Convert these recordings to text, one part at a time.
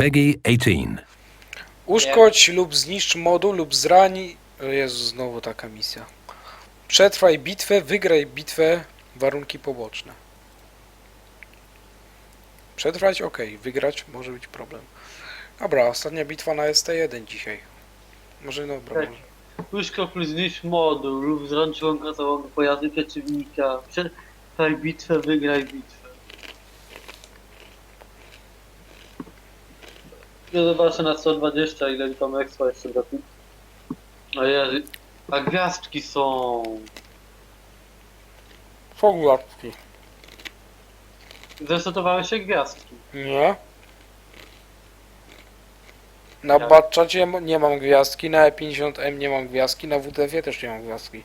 Peggy 18. Uszkodź lub zniszcz moduł lub zrani... O Jezu, znowu taka misja. Przetrwaj bitwę, wygraj bitwę, warunki poboczne. Przetrwać? Okej, wygrać może być problem. Dobra, ostatnia bitwa na ST1 dzisiaj. Może dobra, Tak. może. Uszkodź lub zniszcz moduł lub zrącz członka załogi pojazdu przeciwnika. Przetrwaj bitwę, wygraj bitwę. Ja zobaczę na 120 ile tam ekstra jeszcze trafi. A Jezu, a gwiazdki są. Fogwartki. Zresetowały się gwiazdki. Nie? Na Jak? Batczacie m- nie mam gwiazdki, na E50M nie mam gwiazdki, na WTF też nie mam gwiazdki.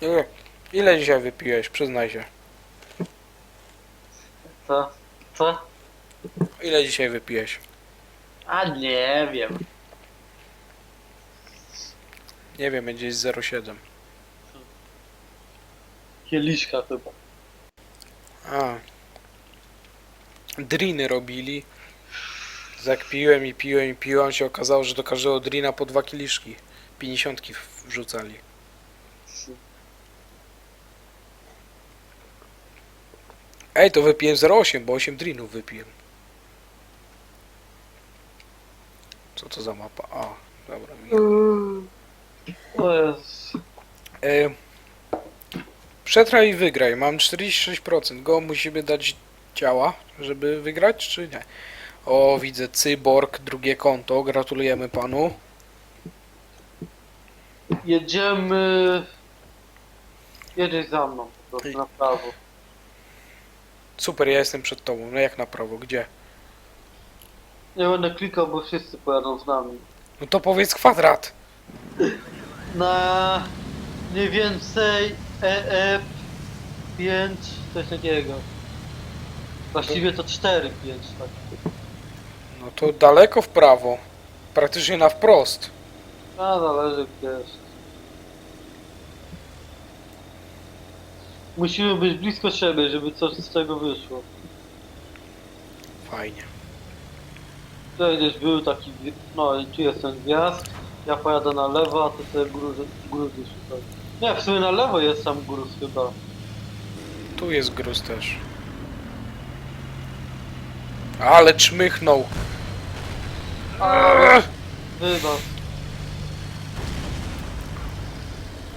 Ile, ile dzisiaj wypiłeś? Przyznaj się. Co? Co? Ile dzisiaj wypiłeś? A nie wiem. Nie wiem, będzie z 0,7. Kieliszka chyba. A. Driny robili. Jak piłem i piłem i piłem, się okazało, że do każdego drina po dwa kieliszki. 50 wrzucali. Ej, to wypiłem 0,8, bo 8 drinów wypiłem. Co to za mapa? A, dobra. Jezu. E, przetrwaj i wygraj. Mam 46%. Go musimy dać ciała, żeby wygrać, czy nie? O, widzę Cyborg, drugie konto. Gratulujemy panu. Jedziemy. Jedziesz za mną po prostu na prawo. Super, ja jestem przed tobą. No jak na prawo? Gdzie? Nie będę klikał, bo wszyscy pojadą z nami. No to powiedz kwadrat. Na mniej więcej EF 5 coś takiego. Właściwie to 4, 5 tak. No to daleko w prawo. Praktycznie na wprost. A zależy gdzie jest. Musimy być blisko siebie, żeby coś z tego wyszło. Fajnie. Gdzieś był taki, no i tu jest ten gwiazd. Ja pojadę na lewo, a ty sobie gruzy, gruzy szukaj. Nie, w sumie na lewo jest sam gruz chyba. Tu jest gruz też. Ale czmychnął. Eee! Wybacz.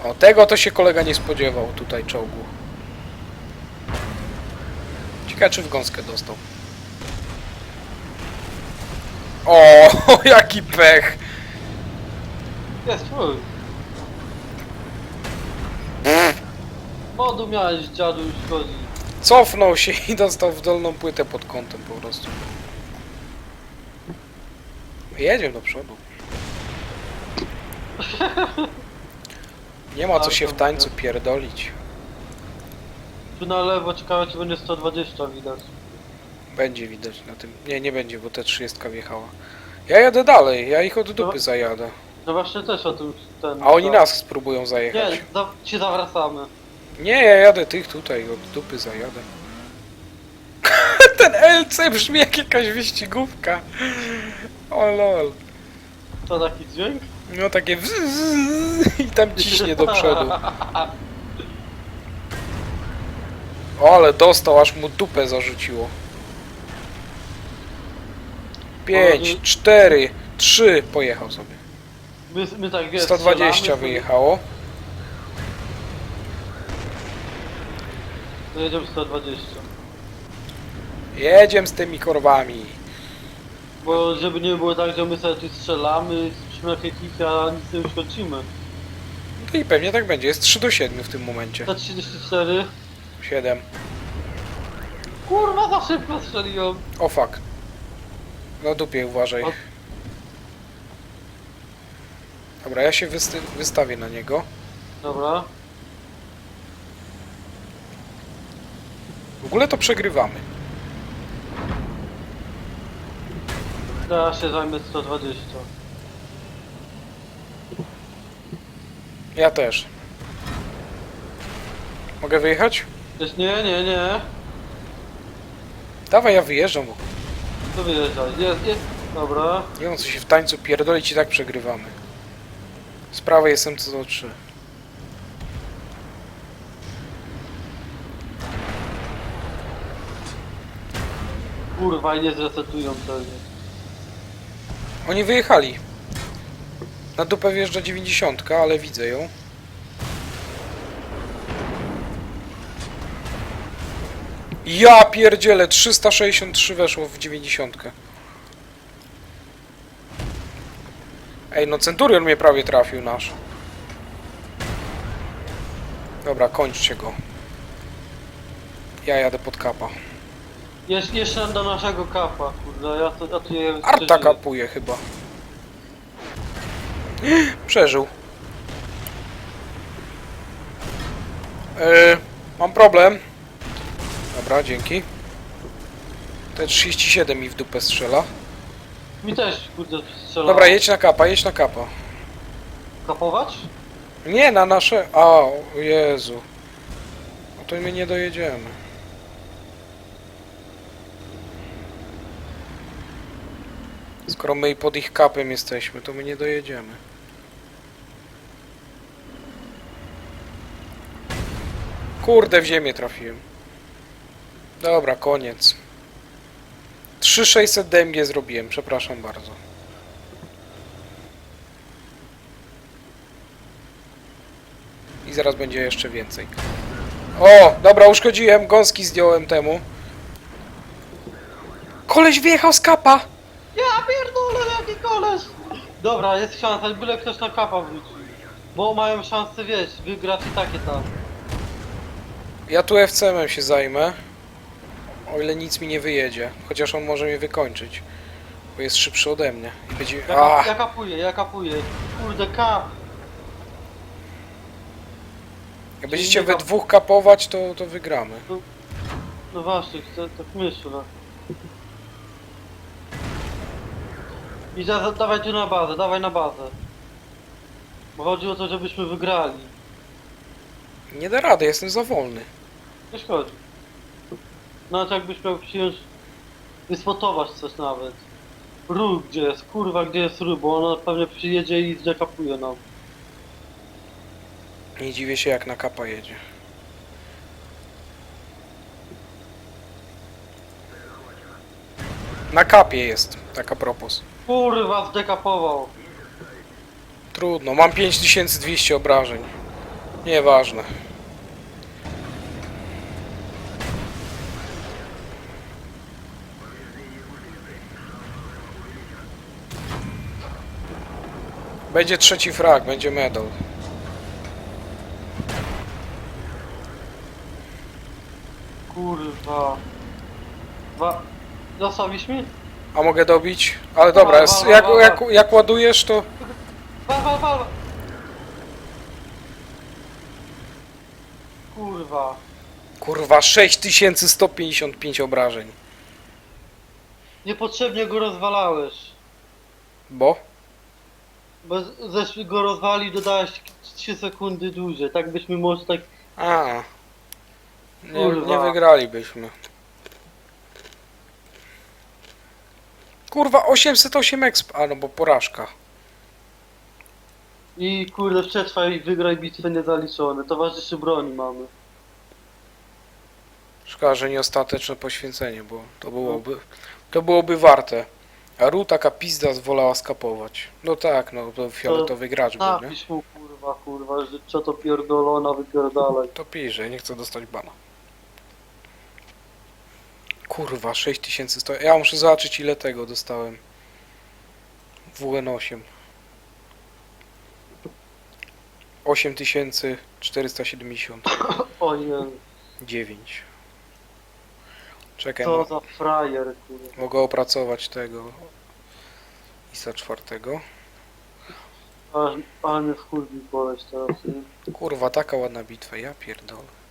O, tego to się kolega nie spodziewał tutaj czołgu. Ciekawe czy w gąskę dostał. O, jaki pech! Jest twój. Modu miałeś dziadu już chodzi. Cofnął się i dostał w dolną płytę pod kątem po prostu. Jedziemy do przodu. Nie ma co się w tańcu pierdolić. Tu na lewo ciekawe czy będzie 120 widać. Będzie widać na tym. Nie, nie będzie, bo ta 30 wjechała. Ja jadę dalej, ja ich od dupy zajadę. No właśnie też o tym ten. A oni nas spróbują zajechać. Nie, za, się zawracamy. Nie, ja jadę tych tutaj, od dupy zajadę. Ten LC brzmi jak jakaś wyścigówka. O lol. To taki dźwięk? No takie wzz- i tam ciśnie do przodu. O, ale dostał, aż mu dupę zarzuciło. 5, 4, 3, pojechał sobie. My, my tak wiesz. 120 strzelamy, wyjechało. to Jedziemy 120. Jedziemy z tymi korwami. Bo żeby nie było tak, że my sobie tu strzelamy, śmiechy kika, a nic nie uszkodzimy. No i pewnie tak będzie. Jest 3 do 7 w tym momencie. 134. 7. Kurwa, za szybko strzeliłem. O fuck. Na dupie uważaj. Dobra, ja się wysty- wystawię na niego. Dobra. W ogóle to przegrywamy. Ja się zajmę 120. Ja też. Mogę wyjechać? Też nie, nie, nie. Dawaj, ja wyjeżdżam. To wyjeżdżaj. Jest, jest. Dobra. Nie wiem, co się w tańcu pierdolić i tak przegrywamy. Z prawej jestem co do 3. Kurwa, i nie zresetują pewnie. Oni wyjechali. Na dupę wjeżdża 90, ale widzę ją. Ja pierdzielę, 363 weszło w 90. Ej, no Centurion mnie prawie trafił nasz. Dobra, kończcie go. Ja jadę pod kapa. Jesz, jeszcze do naszego kapa, kurde, ja to, ja tu je Arta przeżyję. kapuje chyba. Przeżył. Yy, mam problem. Dobra, dzięki. T37 mi w dupę strzela. Mi też, kurde, strzela. Dobra, jedź na kapa, jedź na kapa. Kapować? Nie, na nasze... A, o Jezu. No to my nie dojedziemy. Skoro my pod ich kapem jesteśmy, to my nie dojedziemy. Kurde, w ziemię trafiłem. Dobra, koniec. 3600 DMG zrobiłem, przepraszam bardzo. I zaraz będzie jeszcze więcej. O, dobra, uszkodziłem, gąski zdjąłem temu. Koleś wyjechał z kapa! Ja pierdolę, jaki koleś! Dobra, jest szansa, byle ktoś na kapa wróci. Bo mają szansę, wiesz, wygrać i takie tam. Ja tu FCM-em się zajmę. O ile nic mi nie wyjedzie. Chociaż on może mnie wykończyć. Bo jest szybszy ode mnie. I będzie... Ja, Ach, ja kapuję, ja kapuję. Kurde, kap. jak będziecie we dwóch kapować, to, to wygramy. No właśnie, chcę, tak myślę. I za, za, dawaj tu na bazę, dawaj na bazę. Bo chodzi o to, żebyśmy wygrali. Nie da rady, jestem za wolny. Nie szkodzi. Nawet jakbyś miał przyjąć wyspotować coś nawet. Róg gdzie jest, kurwa gdzie jest róg, bo ona pewnie przyjedzie i zdekapuje nam. Nie dziwię się, jak na kapa jedzie. Na kapie jest, taka propos. Kurwa zdekapował. Trudno, mam 5200 obrażeń. Nieważne. Będzie trzeci frag, będzie medal. Kurwa. Wa... Zostawisz mi? A mogę dobić? Ale dobra, Wal, jest, wal, jak, wal, jak, wal. jak ładujesz to... Wal, wal, wal. Kurwa. Kurwa, 6155 obrażeń. Niepotrzebnie go rozwalałeś. Bo? Bo z- go rozwali dodałeś 3 sekundy dłużej. Tak byśmy może tak... A. Nie, Kurwa. nie wygralibyśmy. Kurwa, 808 exp. A no bo porażka. I kurde przetrwaj i wygraj bitwę niezaliczone. Towarzyszy broni mamy. Szkoda, że nie ostateczne poświęcenie, bo to byłoby. To byłoby warte. A Ru taka pizda wolała skapować. No tak, no to fioletowy gracz był, nie? Napisz mu kurwa, kurwa, że co to pierdolona wypierdalaj. To pisze, nie chcę dostać bana. Kurwa, 6100. Ja muszę zobaczyć ile tego dostałem. WN8. 8479. O nie, Czekaj, co za frajer kurwa. mogę opracować tego. ISA czwartego. Aż, ale mnie wkurwi koleś teraz, nie? Kurwa, taka ładna bitwa, ja pierdolę.